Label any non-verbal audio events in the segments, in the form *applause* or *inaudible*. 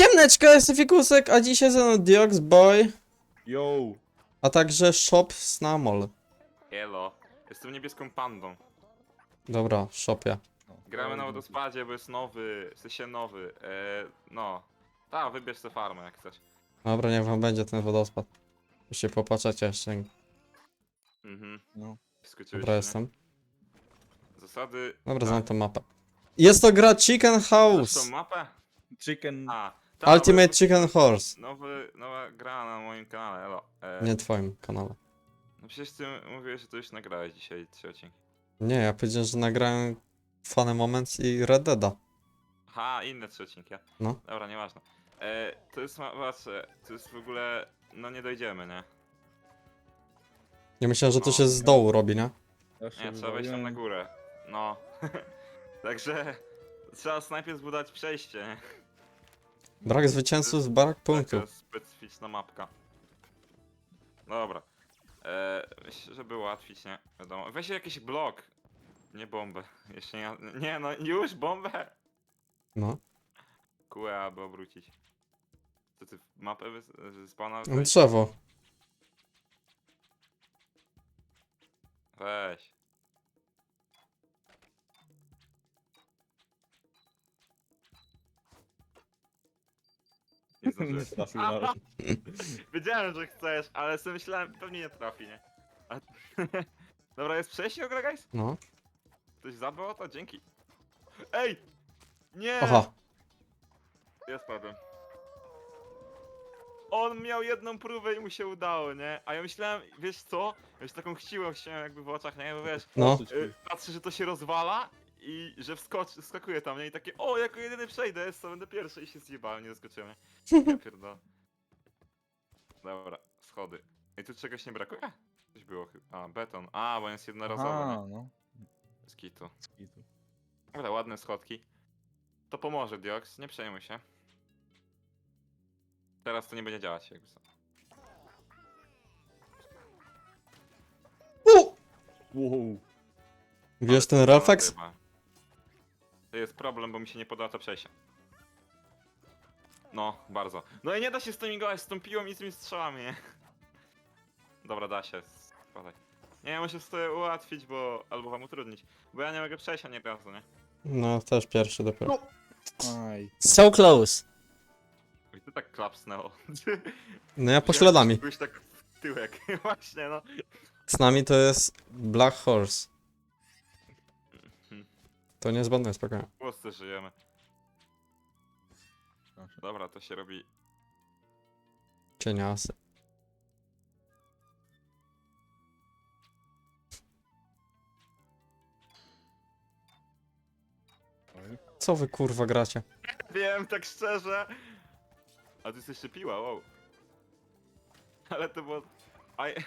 Siemneczka, jestem Fikusek, a dzisiaj ze mną Diox Boy, Yo! a także Shop Snamol. Elo. Jestem niebieską pandą. Dobra, w shopie. Gramy na wodospadzie, bo jest nowy, w sensie nowy. E, no. Tak, wybierz sobie farmę jak chcesz. Dobra, niech wam będzie ten wodospad. Już się popatrzecie jeszcze. Mhm. No. Skoczyliście, Dobra, nie? jestem. Zasady... Dobra, tak. znam tą mapę. Jest to gra Chicken House. tą mapę? Chicken. A. ta, Ultimate Chicken Horse. Nowy, nowa gra na moim kanale, elo. E, Nie twoim kanale. No przecież ty mówiłeś, że to już nagrałeś dzisiaj trzy odcinki. Nie, ja powiedziałem, że nagrałem Funny Moments i Red Deada. Aha, inne trzy odcinki. No. Dobra, nieważne. E, to jest, ma- patrzę, to jest w ogóle... No nie dojdziemy, nie? Nie myślałem, że to No. się z dołu robi, nie? Ja się Nie, trzeba wejść tam na wywaliłem. górę. No. *laughs* Także trzeba najpierw zbudować przejście, nie? Brak zwycięzców z brak punktu. Taka specyficzna mapka. Dobra. Eee, myślę, żeby ułatwić, nie? Wiadomo. Weź jakiś blok. Nie bombę. Jeszcze nie. Nie no, już bombę! No. Kółę, aby obrócić. Co ty mapę wys- z pana? Drzewo. Weź. Nie zdążyłem. trafił nawet. *laughs* Wiedziałem, że chcesz, ale sobie myślałem, pewnie nie trafi, nie? A... *laughs* Dobra, jest przejście ogóle, guys? No. Ktoś zadbał o to? Dzięki. Ej! Nie! Aha. Jest problem. On miał jedną próbę i mu się udało, nie? A ja myślałem, wiesz co? Ja już taką chciłem, chciałem jakby w oczach, nie? Bo wiesz, No. y, patrzę, że to się rozwala i że wskocz, wskakuje tam, nie? I takie, o, jako jedyny przejdę, jest to będę pierwszy i się zjebałem, nie zaskoczyłem. Ja *laughs* pierdolę. Dobra, schody. I tu czegoś nie brakuje? Coś było chyba. A, beton. A, bo on jest jednorazowy, nie? no. Z kitu. Skitu. Dobra, ładne schodki. To pomoże, Diox, nie przejmuj się. Teraz to nie będzie działać, jakby co. Wow. Wiesz ten refleks? chyba. To jest problem, bo mi się nie podoba to przejście. No, bardzo. No i nie da się z tymi gołać, z tą piłą i z tymi strzałami, nie? *laughs* Dobra, da się. Spadaj. Nie, muszę sobie ułatwić, bo... albo wam utrudnić. Bo ja nie mogę przejść ani razu, nie? No, też pierwszy dopiero. Aj. So close. I ty tak klapsnęło. *laughs* No ja pośladami. Byłeś tak w tyłek, *laughs* właśnie, no. Z nami to jest Black Horse. To niezbędne, spokojnie. W Polsce żyjemy. Proszę. Dobra, to się robi... Cieniasy. Oj. Co wy kurwa gracie? Wiem, tak szczerze. A ty jesteś piła, wow. Ale to było... I...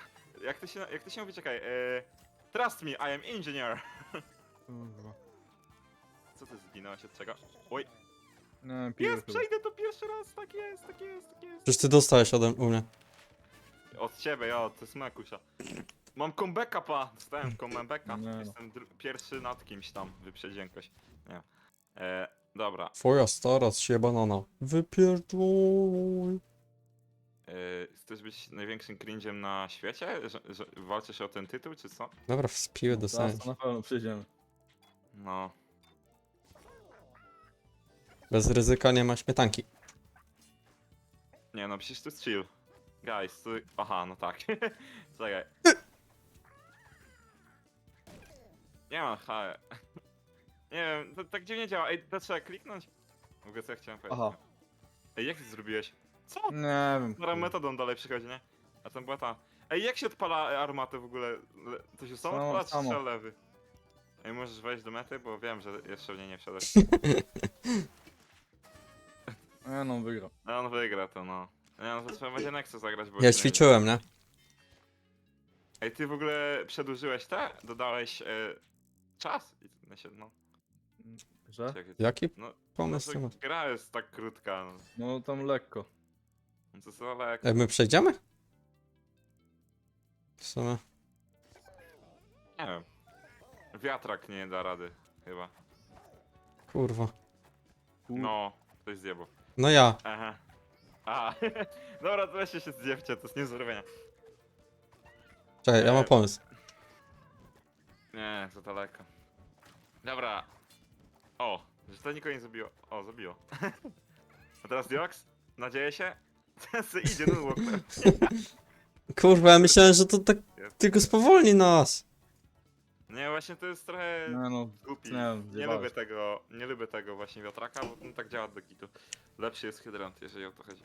Jak to się, jak to się mówi, czekaj, e... Trust me, I am engineer. Kurwa. Co ty zginąłeś od czego? Oj, No, jest, chyba. przejdę to pierwszy raz, tak jest, tak jest, tak jest. Przecież ty dostałeś ode u mnie. Od ciebie, ja, to jest. Mam comebacka, pa! Dostałem *laughs* comebacka. Nie no. Jestem dru- pierwszy nad kimś tam, wyprzedziłem kogoś. Nie. E, dobra, Twoja stara się banana. Wypierdol. e, chcesz być największym cringe'em na świecie? Że, że walczysz o ten tytuł, czy co? Dobra, wspiły Zaraz dostałem. to na pewno przyjdziemy. No. Bez ryzyka nie ma śmietanki. Nie no, przecież to jest chill. Guys, to... Aha, no tak. *laughs* Czekaj. Nie mam H. Nie wiem, to tak dziwnie działa. Ej, to trzeba kliknąć? W ogóle co ja chciałem powiedzieć? Aha. Ej, jak ty zrobiłeś? Co? Nie wiem. Starą metodą dalej przychodzi, nie? A tam była ta... Ej, jak się odpala e, armatę w ogóle? Le- To się samo Samo- odpala, czy samo. lewy? Ej, możesz wejść do mety, bo wiem, że jeszcze w niej nie wszedłeś. *laughs* Nie no, wygrał. No on wygra to, no. Nie no, to trzeba będzie Nexus zagrać, bo... Ja się ćwiczyłem, nie? Ej, ty w ogóle przedłużyłeś te? Dodałeś e, czas? I- znaczy, No, Że? czekaj, Jaki no, pomysł masz? gra jest tak krótka, no. No tam lekko. No To są ale jak... My przejdziemy? W sumie. Nie wiem. Wiatrak nie da rady, chyba. Kurwa. Kur- No, coś zjebło. No ja. Aha. A, *laughs* dobra, to weźcie się zjewcie, to jest nie do zrobienia. Czekaj, ja mam Nie. pomysł. Nie, za daleko. Dobra. O, że to nikogo nie zabiło. O, zabiło. *laughs* A teraz Diox? Nadzieję się? *laughs* Se idzie no. Kurwa, ja myślałem, że to tak tylko spowolni nas. Nie, właśnie to jest trochę Nie no, głupi. nie wiem, Nie zjebałeś. lubię tego, nie lubię tego właśnie wiatraka, bo on tak działa do gitu. Lepszy jest hydrant, jeżeli o to chodzi.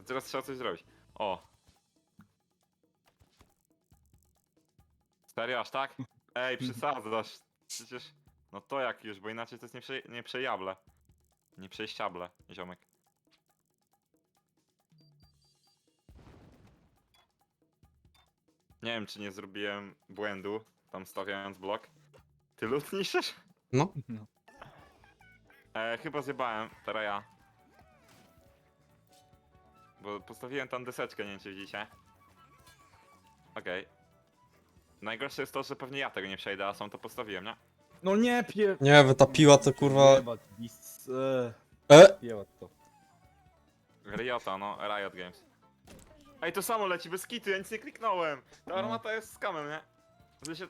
A Teraz trzeba coś zrobić. O. Serio, aż tak? *laughs* Ej, przesadzasz. Przecież, no to jak już, bo inaczej to jest nie, prze, nie przejable. Nie przejściable, ziomek. Nie wiem, czy nie zrobiłem błędu, tam stawiając blok. Ty lód niszczysz? No. No. E, chyba zjebałem, teraz ja. Bo postawiłem tam deseczkę, nie wiem czy widzicie. Okej. Najgorsze jest to, że pewnie ja tego nie przejdę, a sam to postawiłem, nie? No nie pie... Nie, wy ta piła to kurwa... Jebać, bis... e, E! Jebać to. Riota, no, Riot Games. Ej, to samo leci, bez kitu, ja nic nie kliknąłem. Ta No. armata jest skamem, nie? W sensie,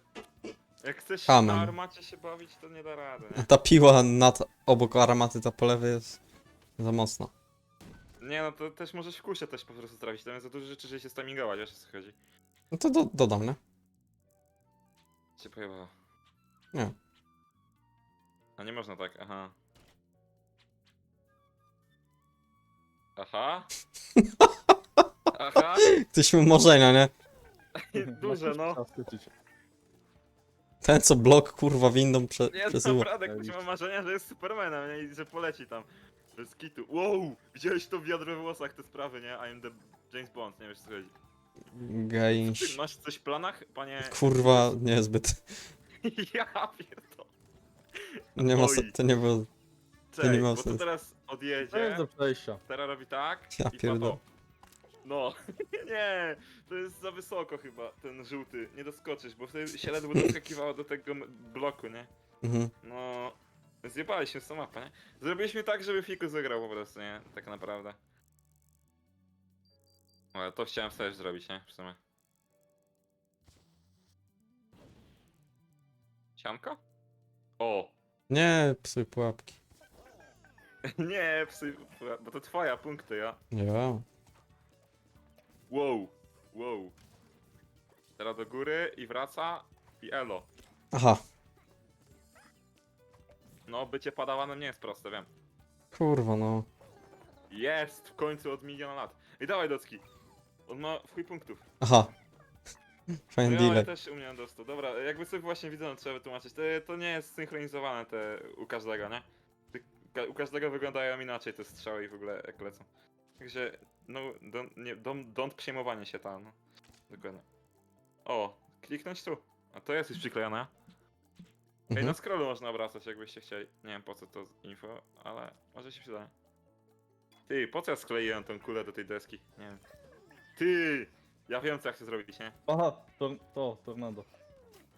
jak chcesz Hamem. na armacie się bawić, to nie da rady, nie? Ta piła nad obok armaty, ta po lewej jest za mocno. Nie no, to też możesz w kusie też po prostu trafić, tam jest za dużo rzeczy, żeby się stamingować, wiesz o co chodzi. No to do, dodam, nie? Cię pojebało. Nie. A nie można tak, aha. Aha. *laughs* Aha. Jesteśmy umorzenia, nie? *laughs* Duże, no. Ten co blok kurwa windą prze, Nie, przesuwa. naprawdę, ktoś ma marzenia, że jest Supermanem, nie? I że poleci tam. Bez kitu. Wow! Widziałeś to wiadro w włosach, te sprawy, nie? I am the James Bond, nie wiesz co chodzi. Ty masz coś w planach, panie? Kurwa, niezbyt. *laughs* ja pierdolę. Nie ma Oj. se- to nie było... Cześć, nie ma bo to sensu. teraz To jest odjedzie, do przejścia. teraz robi tak Ja i pa pierdolę. No, *laughs* nie, to jest za wysoko chyba, ten żółty. Nie doskoczysz, bo wtedy się ledwo doskakiwało do tego m- bloku, nie? Mhm. No, zjebaliśmy z tą mapę, nie? Zrobiliśmy tak, żeby Fiku zagrał po prostu, nie? Tak naprawdę. Ale to chciałem też zrobić, nie? W sumie. Sianko? O! Nie, psuj pułapki. *laughs* nie, psy, bo to twoja punkty, ja. Ja. Wow, wow. Teraz do góry i wraca i elo. Aha. No, bycie padawanem nie jest proste, wiem. Kurwa, no. Jest! W końcu od miliona lat. I dawaj docki. On ma w chuj punktów. Aha. *laughs* Fajny No, ale dealer. też u mnie dostał. Dobra, jakby sobie właśnie widzę, no, trzeba wytłumaczyć. To, to nie jest synchronizowane te u każdego, nie? Ty- ka- U każdego wyglądają inaczej te strzały i w ogóle jak lecą. Także, no, don't, nie, don't, don't przejmowanie się tam, no. Dokładnie. O, kliknąć tu. A to jest już przyklejone. Ej, na Mhm. scrollu można obracać, jakbyście chcieli. Nie wiem po co to info, ale może się przyda. Ty, po co ja skleiłem tą kulę do tej deski? Nie wiem. Ty! Ja wiem co ja chcę zrobić, nie? Aha, to, to tornado.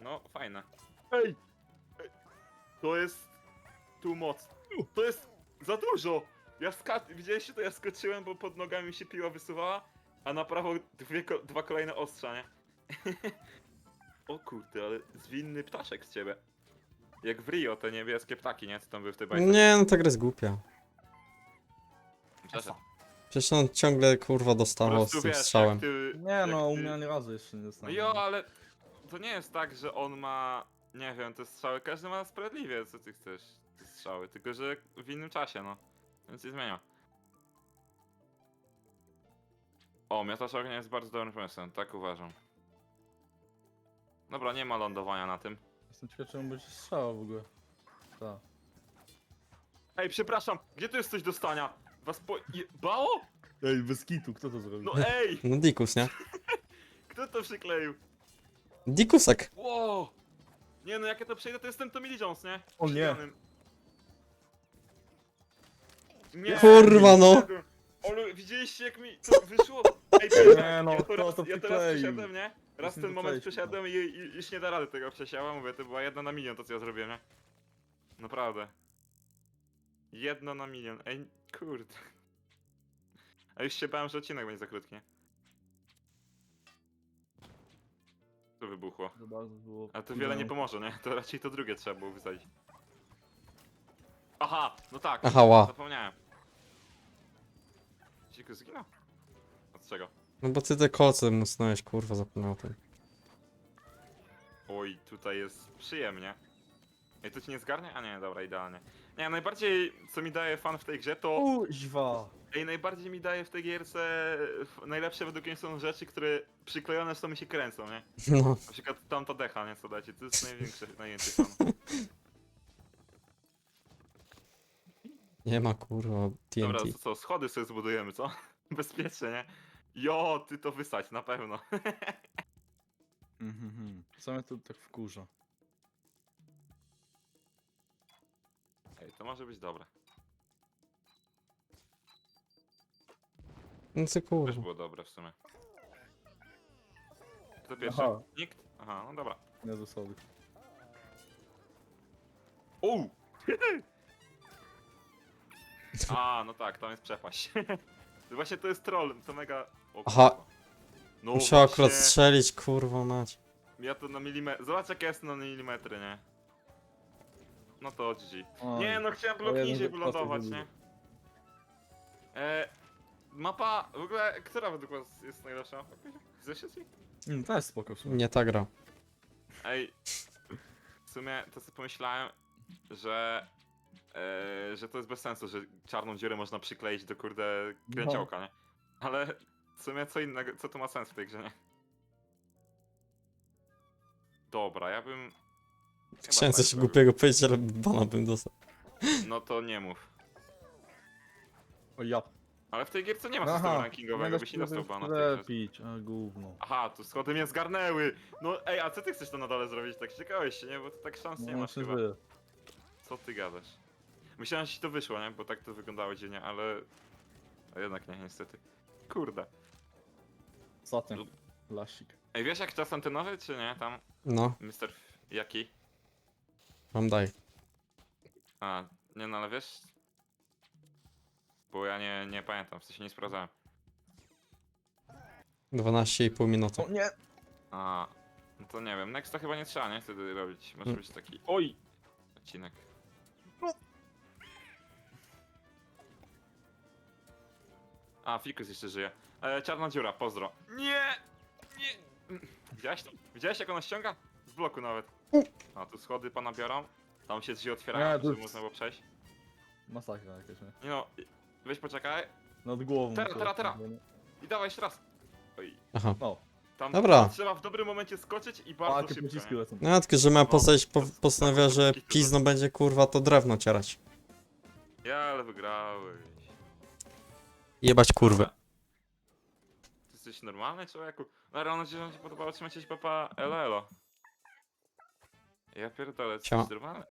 No, fajne. Ej! Ej, To jest... tu moc. To jest za dużo! Ja ska... Widzieliście to? Ja skoczyłem, bo pod nogami się piła wysuwała, a na prawo dwie, ko- dwa kolejne ostrza, nie? *laughs* o kurde, ale zwinny ptaszek z ciebie. Jak w Rio, te niebieskie ptaki, nie? Co tam były w tej bajce. Nie, no ta gra jest głupia. Przeszedł. Przecież on ciągle kurwa Po dostawał z tym wiesz, strzałem. jak ty... Nie jak no, u ty- mnie ani razu jeszcze nie No dostałem. jo, ale to nie jest tak, że on ma, nie wiem, te strzały, każdy ma sprawiedliwie, co ty chcesz, te strzały, tylko że w innym czasie, no. Więc nie zmienia. O, miotacz ognia jest bardzo dobrym pomysłem, tak uważam. Dobra, nie ma lądowania na tym. Jestem ciekaw, czemu będzie strzała w ogóle. Tak. Ej, przepraszam, gdzie tu jest coś do stania? Was po... Je... Bało? Ej, bez kitu, kto to zrobił? No ej, No Dikus, nie? *laughs* kto to przykleił? Dikusek. Wow! Nie no, jak ja to przejdę, to jestem Tommy Lee Jones, nie? O nie. Nie, Kurwa, no. Ale widzieliście jak mi to wyszło? Ej, Nie no, ja, kto raz, to ja teraz przeszedłem, nie? Raz ten moment przejścia. przeszedłem i, i już nie da rady tego przesiała, mówię, to była jedna na milion to co ja zrobiłem, nie? Naprawdę. Jedno na milion, ej, kurde. A już się bałem, że odcinek będzie za krótki. nie? To wybuchło. To bardzo było... Ale to wiele nie pomoże, nie? To raczej to drugie trzeba było wysadzić. Aha, no tak. Aha, ła. Zapomniałem. Ciku zginął? Od czego? No bo ty te kolce musnąłeś, kurwa, zapomniał o tym. Oj, tutaj jest przyjemnie. Ej, to ci nie zgarnie? A nie, dobra, idealnie. Nie, najbardziej co mi daje fan w tej grze to... Kuźwa! Ej, najbardziej mi daje w tej gierce... f- Najlepsze według mnie są rzeczy, które przyklejone są i się kręcą, nie? *laughs* No. Na przykład tamta decha, nie? Co dacie? To jest największy, największy fan. *laughs* Nie ma, kurwa, Dobra, TNT. to co, schody sobie zbudujemy, co? *laughs* Bezpiecznie, nie? Jo, ty to wysać, na pewno. *laughs* Mhm. Co mnie tu tak wkurza? Ej, to może być dobre. No co Też kurwa. było dobre w sumie. Kto pierwszy? Aha. Nikt? Aha, no dobra. Nie zasady. Uuu! *laughs* *laughs* A, no tak, tam jest przepaść. *laughs* Właśnie to jest troll, to mega... O, Aha. kurwa. No Musiał właśnie, akurat strzelić, kurwa mać. Ja to na milimetr... Zobacz jak ja jestem na milimetry, nie? No to GG. Oj. Nie no, chciałem blok O, niżej wylądować, nie? E, mapa, w ogóle, która według was jest najlepsza? Ze wszystkich? Mm, to jest spoko w sumie. Nie ta gra. Ej, w sumie to sobie pomyślałem, że, e, że to jest bez sensu, że czarną dziurę można przykleić do kurde kręciołka, nie? Ale w sumie co innego, co to ma sens w tej grze, nie? Dobra, ja bym... chyba Chciałem tak coś zrobił. głupiego powiedzieć, ale bana bym dostał. No to nie mów. O ja. Ale w tej gierce nie ma systemu rankingowego, byś nie dostał bana. tej grze. Lepić, a gówno. Aha, tu schody mnie zgarnęły! No ej, a co ty chcesz to na dole zrobić? Tak czekałeś się, nie? Bo to tak szans nie No, masz się chyba. żyje. Co ty gadasz? Myślałem, że ci to wyszło, nie? Bo tak to wyglądało dziwnie, ale... A jednak nie, niestety. Kurde. Za tym. Lasik. Ej, wiesz jak czas antenowy, czy nie? Tam, No, Mr. F- Jaki? mam daj. A, nie no, ale wiesz... Bo ja nie, nie pamiętam, w sensie nie sprawdzałem. 12,5 minuty. O nie! A, no to nie wiem, next to chyba nie trzeba, nie? Wtedy robić. Może Mm. być taki... Oj! Odcinek. A, Fikus jeszcze żyje. E, czarna dziura, pozdro. Nie! Nie! Widziałeś to? Widziałeś jak ona ściąga? Z bloku nawet. A, tu schody pana biorą. Tam się drzwi otwierają, Nie, żeby jest- można było przejść. Masakra jakaś, nie? Nie no, weź poczekaj. Nad głową. Teraz, teraz, teraz. I dawaj jeszcze raz. Oj, Aha. No. tam Dobra. trzeba w dobrym momencie skoczyć i A, bardzo jakie szybko. pociski nie? lecą. No, tylko że moja No, postać po, postanawia, że pizno będzie kurwa to drewno cierać. Ja, ale wygrałeś. Jebać kurwę. Ty jesteś normalny człowieku? No nadzieję, że wam się podobało. Trzymajcie się papa, elo elo. Ja pierdolę, Siema. jesteś normalny?